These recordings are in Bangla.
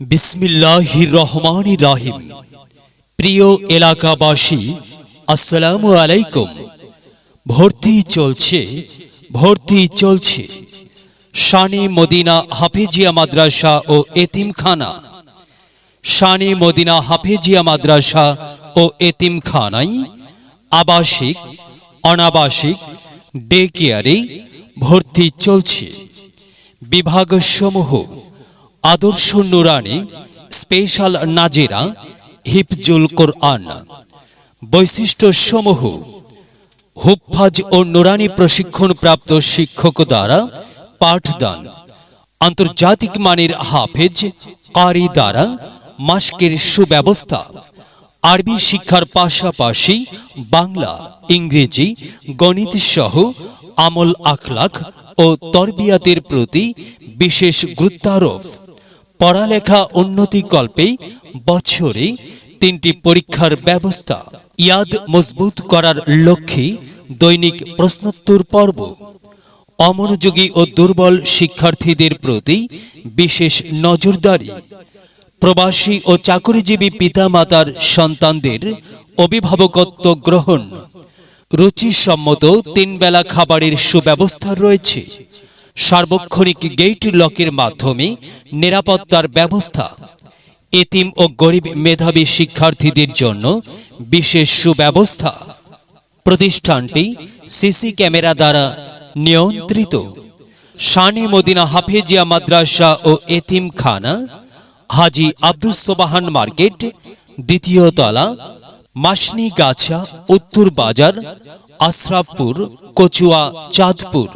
বিসমিল্লাহির রহমান রাহিম। প্রিয় এলাকাবাসী, আসসালামু আলাইকুম। ভর্তি চলছে ভর্তি চলছে। শানি মদিনা হাফেজিয়া মাদ্রাসা ও এতিমখানা। শানি মদিনা হাফেজিয়া মাদ্রাসা ও এতিমখানায় আবাসিক, অনাবাসিক, ডে কেয়ারে ভর্তি চলছে। বিভাগসমূহ আদর্শ নুরানি, স্পেশাল নাজেরা, হিফজুল কোরআন। বৈশিষ্ট্য সমূহ হুফাজ ও নুরানি প্রশিক্ষণপ্রাপ্ত শিক্ষক দ্বারা পাঠদান। আন্তর্জাতিক মানের হাফেজ, কারি দ্বারা মাস্কের সুব্যবস্থা। আরবি শিক্ষার পাশাপাশি বাংলা, ইংরেজি, গণিত সহ আমল আখলাখ ও তরবিয়াতের প্রতি বিশেষ গুরুত্বারোপ। পড়ালেখা উন্নতি উন্নতিকল্পে বছরে তিনটি পরীক্ষার ব্যবস্থা। ইয়াদ মজবুত করার লক্ষ্যে দৈনিক প্রশ্নোত্তর পর্ব। অমনোযোগী ও দুর্বল শিক্ষার্থীদের প্রতি বিশেষ নজরদারি। প্রবাসী ও চাকরিজীবী পিতামাতার সন্তানদের অভিভাবকত্ব গ্রহণ। রুচিসম্মত তিনবেলা খাবারের সুব্যবস্থা রয়েছে। সার্বক্ষণিক গেট লকের মাধ্যমে নিরাপত্তার ব্যবস্থা। এতিম ও গরিব মেধাবী শিক্ষার্থীদের জন্য বিশেষ সুব্যবস্থা। প্রতিষ্ঠানটি সিসি ক্যামেরা দ্বারা নিয়ন্ত্রিত। শানি মদিনা হাফেজিয়া মাদ্রাসা ও এতিমখানা, হাজি আব্দুস সোবাহান মার্কেট, দ্বিতীয় তলা, মাসনি গাছা, উত্তর বাজার, আশরাফপুর, কচুয়া, চাঁদপুর।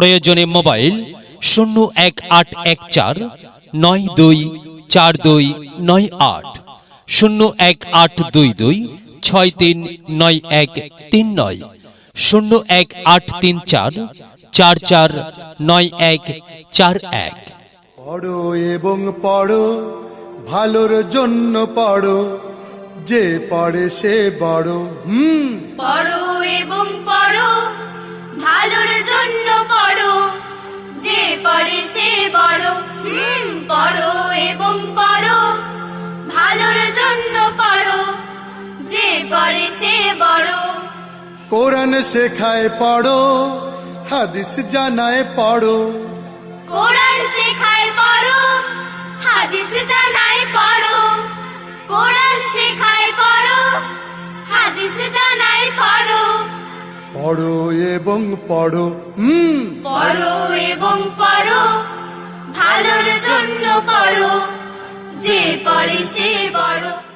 প্রয়োজনে মোবাইল শূন্য এক আট এক চার নয় দুই চার দুই নয় আট শূন্য এক আট দুই দুই ছয় তিন নয় এক তিন নয় শূন্য এক আট তিন চার চার চার নয় এক চার এক। পড়ো এবং পড়ো ভালোর জন্য পড়ো যে পড়ে সে বড় হুম। পড়ো এবং পড়ো পড়ো এবং পড়ো ভালোর জন্য পড়ো যে পড়ে সে বড়। কোরআন শেখায় পড়ো হাদিস জানায় পড়ো। কোরআন শেখায় পড়ো হাদিস জানায় পড়ো। কোরআন শেখায় পড়ো হাদিস জানায় পড়ো। পড়ো এবং পড়ো হুম। পড়ো এবং পড়ো পড়ো যে পারে সে বড়।